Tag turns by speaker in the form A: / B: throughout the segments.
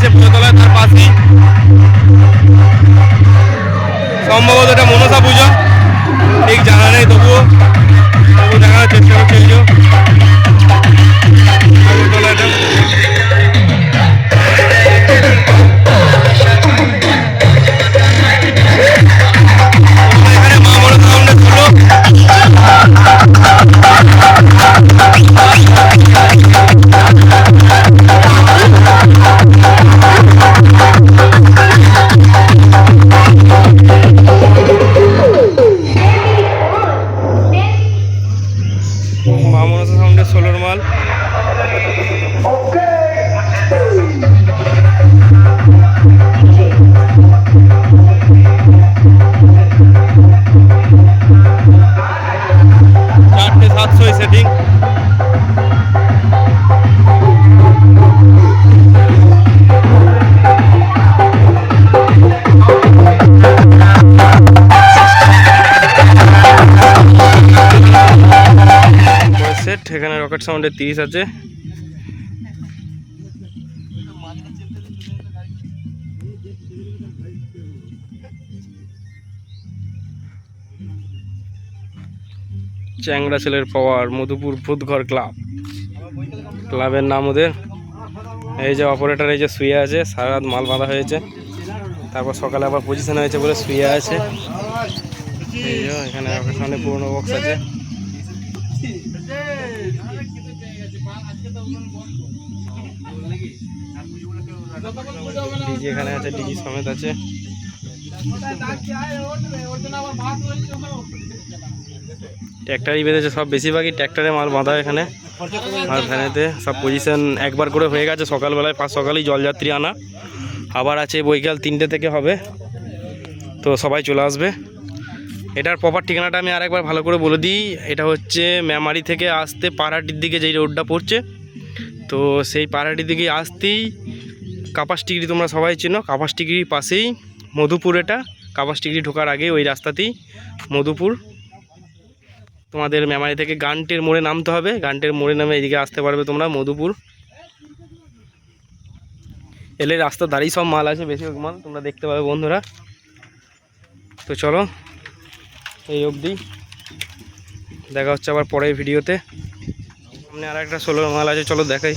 A: আছে পুজোতলার তার পাশেই সম্ভবত এটা মনসা পুজো। ঠিক জানা নেই তবুও। তবু দেখা ষোলোর মাল। চারটে সাতশোই সেটিং রকেট সাউন্ডের তিরিশ আছে। চ্যাংড়া ছেলের পাওয়ার, মধুপুর ভূতঘর ক্লাব। ক্লাবের নাম ওদের। এই যে অপারেটার এই যে শুয়ে আছে, সারা রাত মাল বাঁধা হয়েছে। তারপর সকালে আবার পজিশন হয়েছে বলে শুয়ে আছে। এখানে সাউন্ডের পুরোনো বক্স আছে। ডিজি এখানে আছে, ডিজি সমেত আছে। ট্র্যাক্টরই বেঁধেছে সব বেশিরভাগই, ট্র্যাক্টরে মাল বাঁধা এখানে। আর ভ্যানেতে সব পজিশন একবার করে হয়ে গেছে, সকালবেলায় পাঁচ সকালেই জলযাত্রী আনা। আবার আছে বৈকাল তিনটে থেকে হবে, তো সবাই চলে আসবে। এটার প্রপার ঠিকানাটা আমি আরেকবার ভালো করে বলে দিই। এটা হচ্ছে মেমারি থেকে আসতে পাড়াটির দিকে যেই রোডটা পড়ছে তো সেই পাড়াটির দিকে আসতেই কাপাস টিগরি তোমরা সবাই চেনো। কাপাস টিগরির পাশেই মধুপুর এটা। কাপাস টিগরি ঢোকার আগে ওই রাস্তাতেই মধুপুর। তোমাদের মেমারি থেকে গানটের মোড়ে নামতে হবে। গানটের মোড়ে নামে এদিকে আসতে পারবে তোমরা মধুপুর। এলে রাস্তা দাঁড়িয়ে সব মাল আছে, বেশিরভাগ মাল তোমরা দেখতে পাবে বন্ধুরা। তো চলো, এই অবধি। দেখা হচ্ছে আবার পরের ভিডিওতে সামনে আর একটা সোলার মাল আছে, চলো দেখাই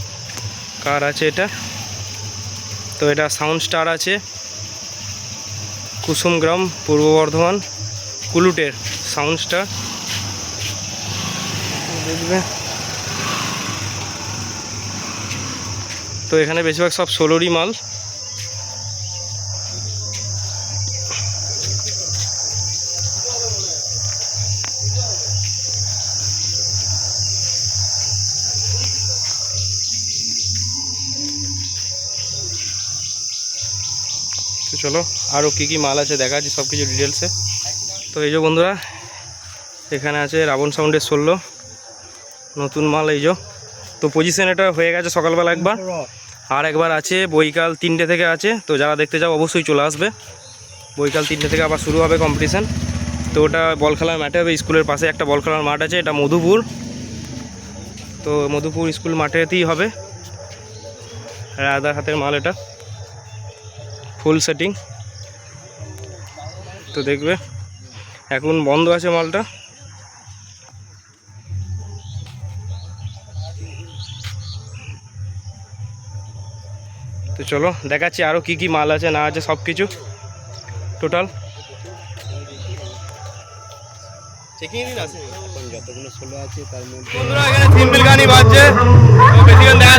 A: কার আছে এটা। তো এটা সাউন্ড স্টার আছে কুসুমগ্রাম পূর্ব বর্ধমান, কুলুটের সাউন্ড স্টার দেখবে। তো এখানে বেশিরভাগ সব সোলোরই মাল। তো চলো আরও কী কী মাল আছে দেখা আছে সব কিছু ডিটেলসে তো এই যে বন্ধুরা, এখানে আছে রাবণ সাউন্ডের ষোলো। নতুন মাল এই যে। তো পজিশন এটা হয়ে গেছে সকালবেলা একবার। আর একবার আছে বৈকাল তিনটে থেকে আছে। তো যারা দেখতে যাও অবশ্যই চলে আসবে। বৈকাল তিনটে থেকে আবার শুরু হবে কম্পিটিশান তো ওটা বল খেলার মাঠে হবে, স্কুলের পাশে একটা বল খেলার মাঠ আছে, এটা মধুপুর। তো মধুপুর স্কুল মাঠেতেই হবে। রাধার হাতের মাল এটা। Full setting. তো দেখবে এখন বন্ধ আছে মালটা। তো চলো দেখাচ্ছি আরও কি কি মাল আছে না আছে সব কিছু টোটাল বন্ধুরা এখানে সিম্পল গানই বাজছে। বেশিক্ষণ দেখাতে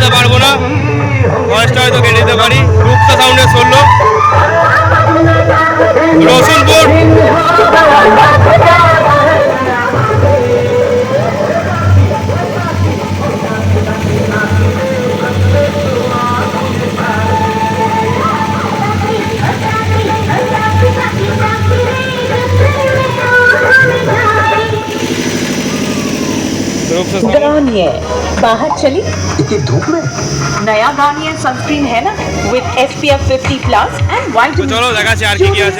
B: गार्नियर बाहर चली।
C: इतनी धूप में?
B: नया गार्नियर सनस्क्रीन है ना with SPF 50 plus and
A: white चलो लगा
B: किया